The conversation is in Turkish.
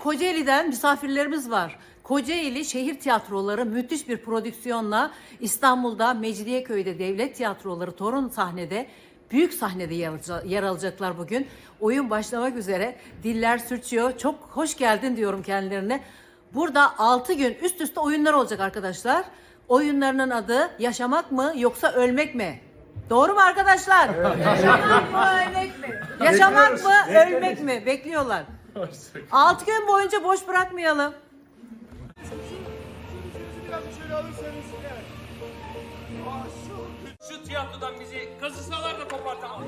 Kocaeli'den misafirlerimiz var. Kocaeli Şehir Tiyatroları müthiş bir prodüksiyonla İstanbul'da Mecidiyeköy'de Devlet Tiyatroları Torun sahnede büyük sahnede yer, alacaklar bugün. Oyun başlamak üzere. Diller sürçüyor. Çok hoş geldin diyorum kendilerine. Burada 6 gün üst üste oyunlar olacak arkadaşlar. Oyunlarının adı yaşamak mı yoksa ölmek mi? Doğru mu arkadaşlar? Yaşamak mı ölmek mi? Yaşamak mı ölmek mi? Bekliyorlar. 6 gün boyunca boş bırakmayalım. Şu tiyatrodan bizi kazısalar da kopartamaz.